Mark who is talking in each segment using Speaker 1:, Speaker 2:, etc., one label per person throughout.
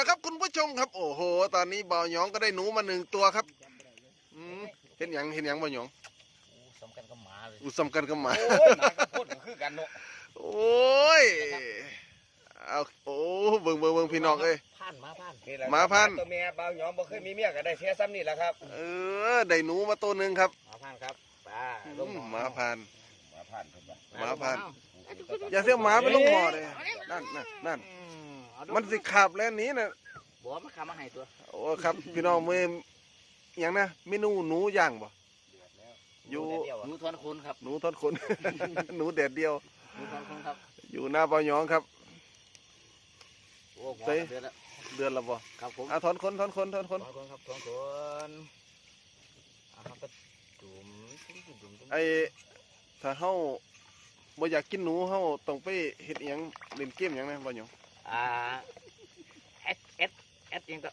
Speaker 1: แล้วครับคุณผู้ชมครับ โอ้โห ตอนนี้บ่าวหยองก็ได้หนูมาหนึ่งตัวครับอืมเห็นหยังเห็นหยังบ่าวหยอง
Speaker 2: โอ้สำคัญกับหมาเลย
Speaker 1: อุสมกันกับหมา
Speaker 3: โอ้ยหมากับพูดก็คือกันเนาะ
Speaker 1: โอ้ยเอาโอ้เบิ่งเบิ่งเบิ่งพี่น้องเอ้ย
Speaker 2: ผ่านมาผ่าน
Speaker 3: นี่แหละ
Speaker 1: หมาพันธุ์
Speaker 3: ตัวเมียเบาหยองบ่เคยมีเมียก็ได้เสียซ้ำนี่แหละครับ
Speaker 1: เออได้หนูมาตัวหนึ่งครับ
Speaker 2: หมาผ่านครับป้า
Speaker 1: อืมหมาพาน
Speaker 3: หมาพันธุ์เพิ่นว่า
Speaker 1: หมาพันธุ์อย่าเสียหมาไปลงหม้อเลยนั่นนั่นนั่น มันสิขาบแล้วหนี้นะ
Speaker 2: บอกว่ามันขามาให้ตัว
Speaker 1: โอ้ครับ พี่น้องมืออหย่างนะเมนูหนูย่างบ่อยู่
Speaker 2: หนูทวนคุณครับ
Speaker 1: หนูทอดขนหนูแดดเดียว
Speaker 2: หนูทวนคุณครับ
Speaker 1: อยู่หน้าบ่าวหยองครับ
Speaker 2: โอ้หัว
Speaker 1: ใส่
Speaker 2: เดือนแล้ว
Speaker 1: เดือนละบ่
Speaker 2: ครับผม
Speaker 1: อะถอนขนถอนขนถอนข
Speaker 2: ทวนนคุณครับทวนคุณอะครับก็จุ่มจุ่มจุ่มจุ่มจุ่ม
Speaker 1: ไอ้ถ้าเฮาบ่อยากกินหนูเฮาต้องไปเฮ็ดอิหยังเล่นเกมหยังนะบ่าวหยอง
Speaker 2: อ่าเอสเอสเอสยังก็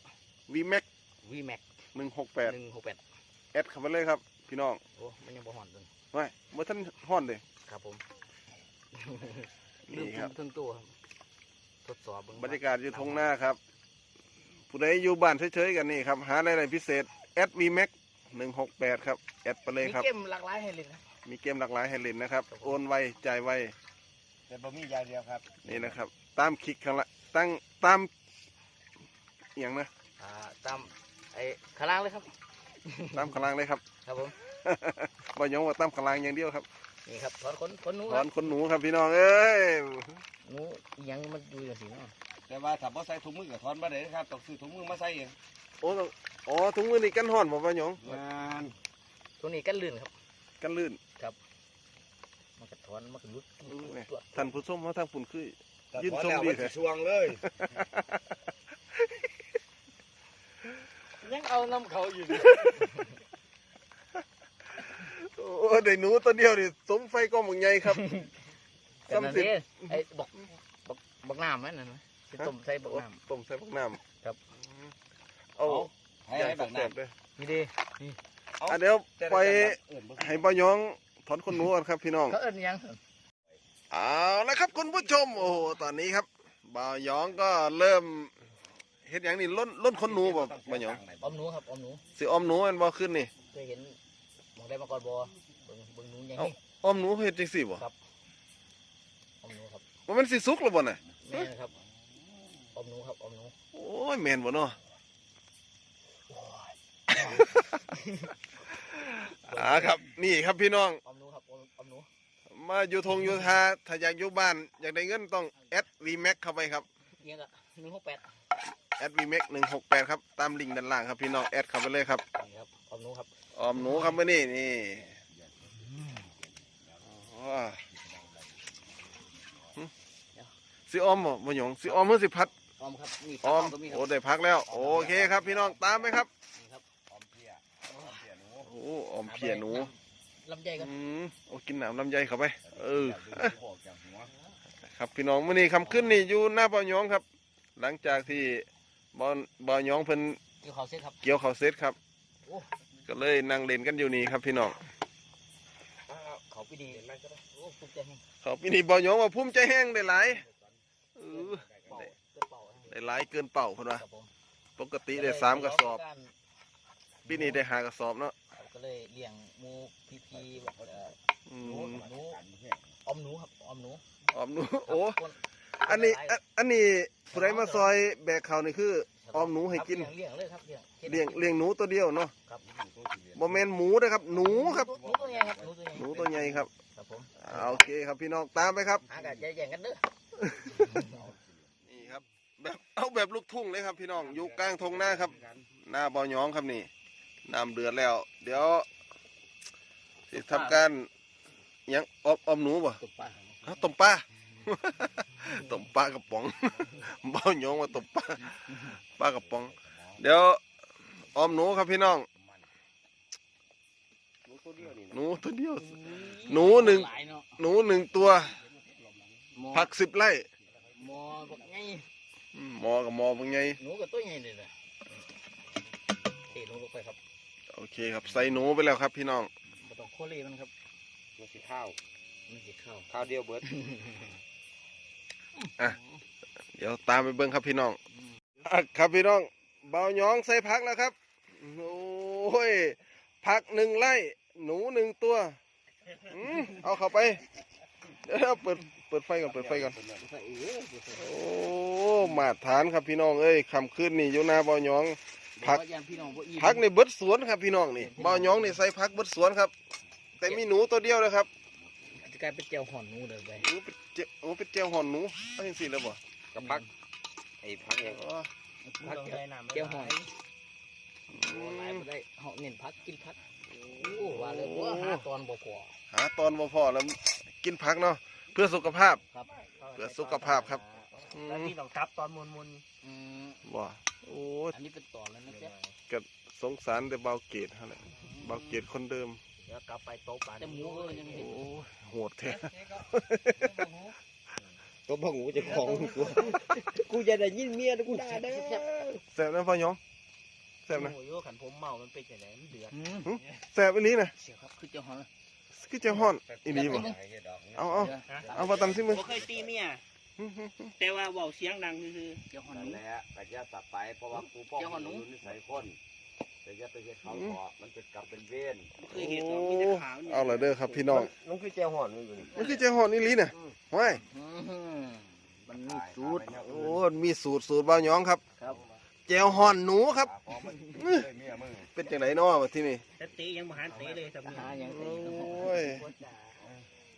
Speaker 1: VMAX
Speaker 2: วีแม็ก
Speaker 1: 168
Speaker 2: หนึ่งหกแปด
Speaker 1: แอดเข้ามาเลยครับ พี่น้อง
Speaker 2: โอ้มันยังบ่หอนตัว
Speaker 1: ไว้บ่ทันฮ้อนเด้
Speaker 2: ครับผม
Speaker 1: นี่ครับ
Speaker 2: ถึงตัวครับทดสอบเง
Speaker 1: บรรยากาศอยู่ทงหน้าครับ ผู้ใดอยู่บ้านเฉยๆกันนี่ครับ หาอะไรพิเศษแอด VMAX 168ครับแอดไปเลย
Speaker 2: มี
Speaker 1: ครับ
Speaker 2: เกมหลากหลายให้เล่นนะ
Speaker 1: มีเกมหลากหลายให้เล่นนะครับ โอนไวจ่ายไว
Speaker 3: แต่บ่มีอย่างเดียวครับ
Speaker 1: นี่นะครับ ตามคลิกข้างละตั้งตามอหย่างนะ
Speaker 2: อ่าตามไอ้ข้างล่างเลยครับ
Speaker 1: ตามข้างล่างเลยครับ
Speaker 2: ครับผม
Speaker 1: บ่ยองว่าตามข้างล่างอย่างเดียวครับ
Speaker 2: นี่ครับถอนขนขนหนู
Speaker 1: ถ
Speaker 2: ค
Speaker 1: อ
Speaker 2: รับ
Speaker 1: นคนหนูครับพี่น้องเอ้ย
Speaker 2: หนูอิหยังมันอยู่อย่างสีเนาะ
Speaker 3: แต่ว่าถ้าบ่ใส่ถุงมือก็ถอนบ่ได้ครับต้องซื้อถุงมือมาใส่เอง
Speaker 1: โอ้ต้องอ๋อถุงมือนี่กันห่อนบ่บ่ยอง
Speaker 3: งาน
Speaker 2: ตัวนี้กันลื่นครับ
Speaker 1: กันลื่น
Speaker 2: มันก็ถอนมันก็รุด
Speaker 1: เนี่ย
Speaker 2: ตัว
Speaker 1: ท่านผู้ชมเขาทางฝุ่นคือ
Speaker 3: แต่
Speaker 1: ยื่น
Speaker 3: ถอน
Speaker 1: ชม
Speaker 3: แล้ว
Speaker 1: ดี
Speaker 3: มัน
Speaker 1: เถ
Speaker 3: สิ
Speaker 1: อะ
Speaker 3: สวงเลย
Speaker 2: ยังเอาน้ำเขาอยู่
Speaker 1: โอ้ได้หนูตัวเดียวนี่สมไฟก็มึงใหญ่ครับ
Speaker 2: กันนั่น
Speaker 1: ซ้ำสิ
Speaker 2: เองไอ้บอกบอกบอกน้ำนั่นนะสิต้มใส่บอกน้
Speaker 1: ต้มใส่พวกน้ำ
Speaker 2: ครับ
Speaker 1: เอา
Speaker 3: ให้
Speaker 1: อย่าง
Speaker 3: ให้แบบ
Speaker 1: แส
Speaker 3: นั้น
Speaker 1: บๆเลยำ
Speaker 2: นี่ดิ
Speaker 1: อะเดี๋ยว
Speaker 3: แต่
Speaker 1: ไป
Speaker 3: ละจังหวัดเอิ้นบ่
Speaker 1: ให้บ่ยองถอนคนหนูก่อนครับพี่น้อง
Speaker 2: เขาเอิ้นหยัง
Speaker 1: เอาละครับคุณผู้ชมโอ้โหตอนนี้ครับบ่าวยองก็เริ่มเฮ็ดอย่างนี้ล้นล้นคนหนูบ่บ่าวยอง
Speaker 2: ออมหนูครับออมหนู
Speaker 1: สิออมหนูมันบ่ขึ้นนี่
Speaker 2: เคยเห็นหมองได้มาก่อนบ่เบิ่งเบิ่งหนูยัง
Speaker 1: เอ้า
Speaker 2: นี่
Speaker 1: ออมหนูเฮ็ดจังซี่บ่
Speaker 2: ครับออมหนูครับ
Speaker 1: ว่ามันสิสุกหรือบ่น่ะ
Speaker 2: แม่นครับออมหนูครับออมหนู
Speaker 1: โอ้ยแม่นบ่เนาะอ่าครับ นี่ครับพี่น้อง
Speaker 2: ออมหนูครับออมออมหนู
Speaker 1: มาอยู่ทงอยู่ทาถ้าอยากอยู่บ้าน อยากได้เงินต้องแอด VMAX เข้าไปครับ
Speaker 2: เอียงอะหนึ่งหกแปด
Speaker 1: แอด VMAX 168ครับตามลิงก์ด้านล่างครับพี่น้องแอดเข้าไปเลยครับ
Speaker 2: นี่ครับออมหนูครับ
Speaker 1: ออมหนูครับมื่อนี้นี่อ๋อหึสิออมบ่บ่หยงสิออมเมื่อสิพัด
Speaker 2: ออมครับนี่
Speaker 1: ออม
Speaker 2: ก็มีครั
Speaker 1: โอ้
Speaker 2: บ
Speaker 1: ได้พักแล้ว โอเคครับ พี่น้องตามไปครับ
Speaker 2: นี่ครับ
Speaker 3: ออมเพียออมเพียหนู
Speaker 1: โอ้ออมเพียหนู
Speaker 2: ลำไยครับ
Speaker 1: อืมโอ้กินน้ำลำไยเข้าไป เออ
Speaker 3: อยากดูออกจากหัว
Speaker 1: ครับพี่น้องมื่อนี้คำขึ้นนี่อยู่หน้าบ่อหยองครับ หลังจากที่บ่อบ่อหยองเพิ่น
Speaker 2: เกี่ยวข้าวเสร็จครับ
Speaker 1: เกี่ยวข้าวเสร็จครับ
Speaker 2: โอ้
Speaker 1: ก็เลยนั่งเล่นกันอยู่นี่ครับพี่น้อง
Speaker 2: เขาไปดีโอ้ภูมิใจแห้ง
Speaker 1: เขาปีนี้บ่อหยองว่าภูมิใจแห้งได้หลายเออ
Speaker 2: เป่าเกินเป่าแห้ง
Speaker 1: ได้หลายเกินเป่าเพิ่นว่า
Speaker 2: ครับผม
Speaker 1: ปกติได้สามกระสอบ ปีนี้ได้หากระสอบเนาะ
Speaker 2: ก็เลยเลี้ยงหมูพีพีแบบเอ่อ
Speaker 1: อื
Speaker 2: หนู
Speaker 1: ม
Speaker 2: หนูออมหนูครับออมหนู
Speaker 1: ออมหนูโอ้
Speaker 2: คน
Speaker 1: อันนี้อันอันนี้ผู้ใดมาซอยแบกเขาวนี่คือ ออมหนูให้กิน
Speaker 2: ครับเลี้ยงเลี้ยงเลยครับเลี้ยง
Speaker 1: เลี้ยงเลี้ยงหนูตัวเดียวเนาะ
Speaker 2: ครับ
Speaker 1: บ่แม่นหมูนะครับ หนูครับ
Speaker 2: หนูตัวใหญ่ครับหนูตัวใหญ่
Speaker 1: หนูตัวใหญ่ครับ
Speaker 2: ครับผม
Speaker 1: อ่าโอเคครับพี่น้องตามไปครับ
Speaker 2: หากะจะแย่งกันเด้อ
Speaker 1: นี่ครับแบบเอาแบบลูกทุ่งเลยครับพี่น้องอยู่กลางทงหน้าครับ หน้าบ่อหยองครับนี่น้ำเดือดแล้ว เดี๋ยวสิทำการหยังออมออมหนูบ่
Speaker 2: ตบปลา
Speaker 1: ฮะต้มปลา ต้มปลากระป๋องบ่าวหยองว่าต้มปลาปลากระป๋อง เดี๋ยวออมหนูครับพี่น้อง
Speaker 3: หนูตัวเดียวนี่
Speaker 1: หนูตัวเดียว หนูหนึ่ง
Speaker 2: ลายเนาะ
Speaker 1: หนูหนึ่งตัว
Speaker 2: หมอ
Speaker 1: ผักสิบไร่
Speaker 2: หมอบอกไง
Speaker 1: อืมหมอกับหมอเป็นไง
Speaker 2: หนูกับตัวใหญ่เลยนะเทหนูลงไปครับ
Speaker 1: โอเคครับใส่หนูไปแล้วครับ พี่น้อง
Speaker 2: บ่ต้องโคเล่มันครับ
Speaker 3: มันสิข้าว
Speaker 2: มันสิเข้า
Speaker 3: ข้าวเดียวเบิด
Speaker 1: เดี๋ยวตามไปเบิ้งครับพี่น้องอะครับพี่น้อง เบาหยองใส่พักแล้วครับโอ้ยพักหนึ่งไร่หนูหนึ่งตัวอืมเอาเข้าไปเดี๋ยวเปิดเปิดไฟก่อนเปิดไฟก่อน
Speaker 2: ใส่เออ
Speaker 1: โอ้มาตรฐานครับพี่น้องเอ้ยคำขึ้นนี่อยู่หนาเบาหยอง พัก
Speaker 2: บอกว่ายันพี่น้องบ่อิ่ม
Speaker 1: พักในเบิดสวนครับพี่น้องนี่เบาหยองนี่ใส่พักเบิดสวนครับ แต่มีหนูตัวเดียวนะครับ
Speaker 2: จะกลายเป็นเจียวห่อนหนูเลยไป
Speaker 1: โอ้เป็นเจ้าโอ้เป็นเจ้าหอนหนูเอาจังซี่แล้วบ่
Speaker 3: กับพักไอ้พักยัง
Speaker 1: อ๋อ
Speaker 2: พักเจียวห่อนโอ้หลายบ่ได้เฮาเน้นพักกินพักโอ้ว่าเลยว่าหาตอนบ่พอ
Speaker 1: หาตอนบ่พอแล้วกินผักเนาะเพื่อสุขภาพ
Speaker 2: ครับ
Speaker 1: เพื่อสุขภาพครับ อื
Speaker 4: แล้ว
Speaker 1: ม
Speaker 4: พี่ต้องทับตอนมุนมุน
Speaker 2: อืม
Speaker 1: บ่โอ้ย
Speaker 2: อันนี้เป็นตอนแล้วนะจ๊ะ
Speaker 1: ก็สงสารแต่เบาเกตฮะแหละเบาเกตคนเดิม
Speaker 4: เดี๋ยวกลับไปโต๊ะปลา
Speaker 2: แต่หมูเออยัง
Speaker 1: โอ้
Speaker 2: เห็น
Speaker 1: ยโหดแท้
Speaker 3: ตัวพ่องูจะของกู
Speaker 4: กูจะได้ยินเมียกูด่าเด้อ
Speaker 1: แซ่บนะพ่อยองแซ่บนะ
Speaker 4: โอ้ยขันผมเมา มันเป็นยังไงมันเดือด
Speaker 2: อืม
Speaker 1: แซ่บอีหลีนะ
Speaker 2: เสียวครับคือเจียวห่อนเลย
Speaker 1: คือเจ้าฮ้อนอีหลีบ่เอาเอาเอามาตำสิมึง
Speaker 4: ผมเคยตีเมีย แต่ว่าเบาเสียงดังคือ
Speaker 2: เจียวห่อนห
Speaker 3: นั่น
Speaker 2: นู
Speaker 3: แหละกะจะตัดไปเพราะว่ากูป้อง
Speaker 2: เจ้าของหนู
Speaker 3: นิสัยคนแต่อย่าไปเฮ็ดเขาขอมันเป็นกรรมเป็นเวร
Speaker 4: เคยเห็นหรอกมีแต่ขาวนี่ย
Speaker 1: เอาละเด้อครับพี่น้อง
Speaker 3: ลุงคือเจ้าห่อนนี่
Speaker 1: มันคือเจ้าฮ้อนอีหลีน่ะว้าย
Speaker 2: อืมมันมีสูตร
Speaker 1: โอ้ยมีสูตรสูตรเบาหยองครับ
Speaker 2: ครับ
Speaker 1: แจวฮ้อนหนูครับ
Speaker 3: ขอมันเลยเมียมึง
Speaker 1: เป็นจังไดเนาะว่าที่นี่
Speaker 4: แต่ตียังมาหารเตะเลยสำ
Speaker 2: หา
Speaker 4: เนียง
Speaker 2: อย่าง
Speaker 1: โอ
Speaker 2: ตีก็พอ้
Speaker 1: ย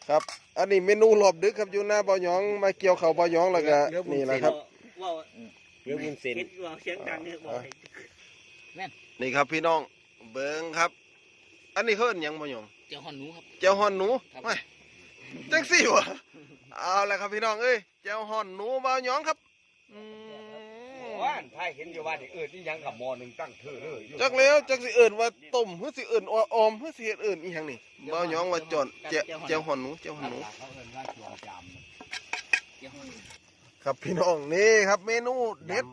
Speaker 1: ครับ อันนี้เมนูรอบดึกครับอยู่หน้าเบาหยองมาเกี่ยวข้าวเบาหยองแล้วก็นี่แหละครับ
Speaker 4: ว่า
Speaker 3: เรื่องมึงเซ็น
Speaker 4: เห็นว่าเสียงดังเนี่ยบอกให้
Speaker 1: นี่ครับพี่น้องเบิงครับ อันนี้เขาเอิ้นหยังบ่หยอง
Speaker 2: เจียวห่อนหนูครับ
Speaker 1: แจวฮ้อนหนู
Speaker 2: ครับ
Speaker 1: ไม่จังสี่วะเอาละครับพี่น้องเอ้ยแจวฮ้อนหนูเบาหยองครับอืม
Speaker 3: ว่านถ้าเห็นอยู่ว่านี่เอิ้นนี่ยังกับหมอหนึงตั้งเธอเลยอยู่
Speaker 1: จักแล้วจักสิเอิ้นว่าต้มหรือสิเอิ้นว่าออมหรือสิเฮ็ดเอิ้นอีหยังนี่เบาหยองว่าจอนแจวแจวฮ้อนหนูแจวฮ้อนหนู
Speaker 3: เขาเอิ้นว่าจวงจาม
Speaker 2: เจียวห่อนหนู
Speaker 1: ครับพี่น้องนี่ครับ เมนูเด็ด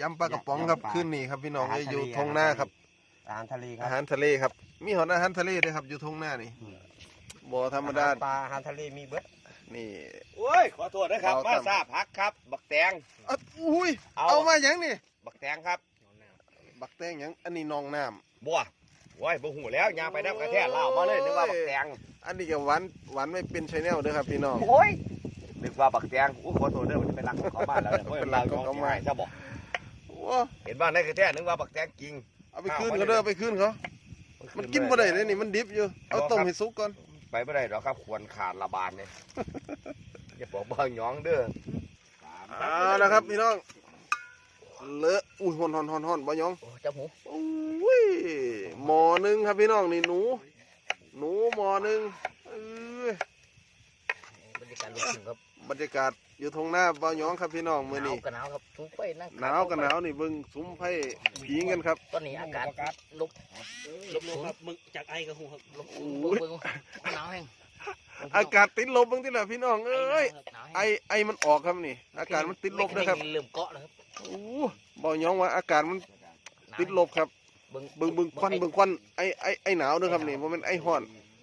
Speaker 1: ยำปลากระป๋องครับขึ้นนี่ครับพี่น้องเอ้ยอยู่ทงหน้าครับ
Speaker 3: อาหารทะเลค
Speaker 1: อา
Speaker 3: รับ
Speaker 1: หารทะเลครับ มีหอนอาหารทะเลด้วยครับอยู่ทงหน้านี่บ่ธรรมดา
Speaker 3: ปลาอาหารทะเลมีเบิด
Speaker 1: นี่
Speaker 3: โอ้ยขอโทษนะครับ
Speaker 1: เอา
Speaker 3: มา
Speaker 1: ตาม
Speaker 3: ซาพักครับ บักแตง
Speaker 1: อะอุ้ย
Speaker 3: เอา
Speaker 1: เอามาหยังนี่
Speaker 3: บักแตงครับ
Speaker 1: บักแตงหยังอันนี้นองน้ำ
Speaker 3: บัวโอ้ยบ่หูแล้วยางไปน้ำกระแทกเล่ามาเลยนึกว่าบักแตง
Speaker 1: อันนี้ก็หวานหวานไม่เป็นชแนลเด้อครับพี่น้อง
Speaker 3: โอ้ยนึกว่าบักแตงอู้ขอโทษเด้อมันจะเป็นรักของเขาบ้านแล้วเนี่ย
Speaker 1: เป็นรักของเขาบ้าน
Speaker 3: ซะบอก
Speaker 1: ว้า
Speaker 3: เห็นบ้านในกระแทกนึกว่าบักแตงจริง
Speaker 1: เอาไปคืนเขาเด้อเอาไปคืนเขา มันกินบ่ได้เลยนี่มันดิบอยู่ เอาต้มให้สุกก่อน
Speaker 3: ไปไม่ได้หรอกครับ ควรขาดระบาดเนี่ยอย่าบอกบ้าหยองเด้อ
Speaker 1: เอาละครับพี่น้องเลอะอุ้ยฮอนฮอนฮอนฮอนบ่ยอง
Speaker 2: โอ้เจ้าหมู
Speaker 1: อุ้ยหมอหนึ่งครับพี่น้องนี่หนู หนูหมอหนึ่งเอ้ย
Speaker 2: บรรยากาศ ลูกทุ่งครับ
Speaker 1: บรรยากาศอยู่ทงหน้าบ่ยองครับพี่น้องมื้อ
Speaker 2: หนาว
Speaker 1: นี้
Speaker 2: ก็หนาวครับทุกไปนั่ง
Speaker 1: หนาวก็หนาวนี่เบิ่งซุ้มไผ่ผิงกันครับ
Speaker 2: ตอนนี้อากาศลบ
Speaker 4: ลบๆครับมึงจากไอกับหูครับ
Speaker 2: ลบ
Speaker 1: โอ้
Speaker 2: เบิ่ง
Speaker 1: ย
Speaker 2: เบิ่งหนาวแห้ง
Speaker 1: อากาศติดลบเบิ่งที่ละพี่น้องเอ้ย
Speaker 2: หนาว
Speaker 1: ไอ
Speaker 2: แห้ง
Speaker 1: ไอมันออกครับนี่ อากาศมันติดลบนะครับ
Speaker 2: เริ่มเกาะแล้วครับ
Speaker 1: โอ้บ่ยองว่าอากาศมัน
Speaker 2: หนาว
Speaker 1: ติดลบครับ
Speaker 2: เบิ่ง
Speaker 1: เบิ่งเบิ่งควันเบิ่งควันไอไอไอหนาวเด้อครับนี่บ่แม่นไอร้อน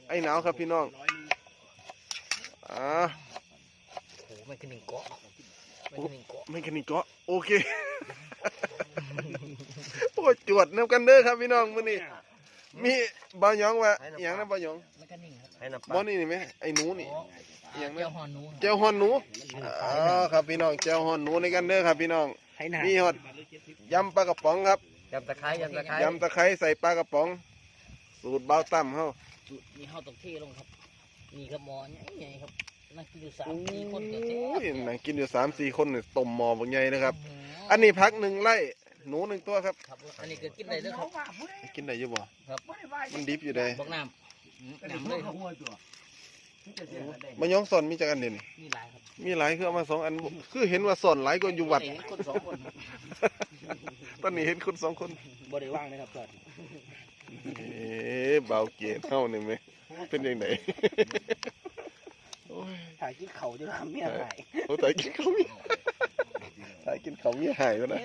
Speaker 1: ไอหนาวครับพี่น้อง
Speaker 4: ร้อย หนึง
Speaker 1: อ่า
Speaker 2: โอ้โหไม่ขึ้นหนึ่งเกาะไม่ขึ้นหนึ่งเกาะ
Speaker 1: ไม่แค่นี้ก็โอเคโอ้ยจวดน้ำกันเด้อครับพี่น้องมื้อนี้มีบ่ยองว่าอหย่างนั้นบ่ยอง
Speaker 2: ไม่ขึ้นหนึ่งครับ
Speaker 3: ให้น้ำป
Speaker 1: บ่
Speaker 3: ลา
Speaker 1: นี่นี่แม่ไอหนูนี่
Speaker 2: เจียวฮอนหนูครับ
Speaker 1: เจ้าฮอนหนูอ๋อครับพี่น้องเจ้าฮอนหนูในกันเด้อครับ พี่น้อง
Speaker 4: ให้หนา
Speaker 1: มีฮอดยำปลากระป๋องครับ
Speaker 3: ยำตะไคร้ยำตะไคร้
Speaker 1: ยำตะไคร้ใส่ปลากระป๋อง สูตรเบาตั้มเฮา
Speaker 2: นี่เฮาต้องเทลงครับ นี่ครับหมอใหญ่ๆครับ นั่งกินอยู่สาม
Speaker 1: โอ้
Speaker 2: สี่คนก็เจ๊
Speaker 1: ยนั่งกินอยู่สามสี่คนนี่ต้มหม้อบักใหญ่นะครับ
Speaker 2: อั
Speaker 1: อันนี้พักหนึ่งไร่หนูหนึ่งตัวครับ
Speaker 2: ครับ อันนี้ก็กินได้ด้วยครับ
Speaker 1: กินได้อยังบ่
Speaker 2: ครับ
Speaker 1: มันดิบอยู่ได้
Speaker 2: บักน้ำอืมน้ำเลยครับ
Speaker 1: มายองสอนมีจักอันเด่น
Speaker 2: นี่หลายครับ
Speaker 1: มีหลายคือเอามาสองอัน คือเห็นว่าสอนหลายกว่าอยู่วัด
Speaker 2: เห็นคนสองคนครับ
Speaker 1: ตอนนี้เห็นคุณสองคน
Speaker 4: บ่ได้ว่างนะครับก่อน
Speaker 1: เอ๊ะเบาเกศเฮานี่ไหมเป็นยังไงโอ้ย
Speaker 4: ถ่ายกินเขาจะทำเมียถ่าย
Speaker 1: โอ้ตายกินข้าวมีตายกินข้าวมีหายวะนะ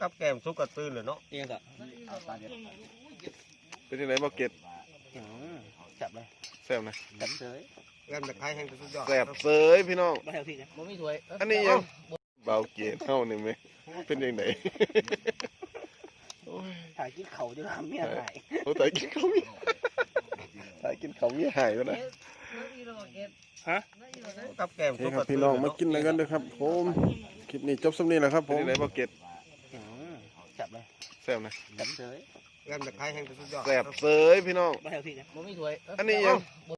Speaker 3: กับแกมซุกกระตื้นเลยเนาะ
Speaker 4: เองก็
Speaker 1: เป็นยังไงเบาเกศ
Speaker 4: อืมจับเลย
Speaker 1: แซ่บนะ
Speaker 4: จับเฉย
Speaker 3: ยำตะไคร้แห้งสุดยอด
Speaker 1: แซ่บเสยพี่น้อง
Speaker 4: บ่ให้เอาพี่นะ
Speaker 2: บ่มีถ้วยเอั
Speaker 1: นนี้ยังเเบาเกตเฮานี่ไหมเป็นยังไงโอ้ย
Speaker 4: ถ่ายกินเขาจะทำเมียหาย
Speaker 1: โอ้ตายกินเขาวมี ตายกินเขาวมีหายไปนะ
Speaker 3: กับแก้ม
Speaker 1: โอเคครับพี่น้องมากินอะไรกันเด้อครับผมคลิปนี้จบสำนี้แหละครับผมไหนเบาเกต
Speaker 4: จับเลย
Speaker 1: แซ่บนะ
Speaker 4: จับเฉย
Speaker 3: แก้มตะไคร้แห้งสุดยอด
Speaker 1: แซ่บเสยพี่น้อง
Speaker 4: มาแถวที่กัน
Speaker 2: บ่มีถ้วย
Speaker 1: อันนี้ยัง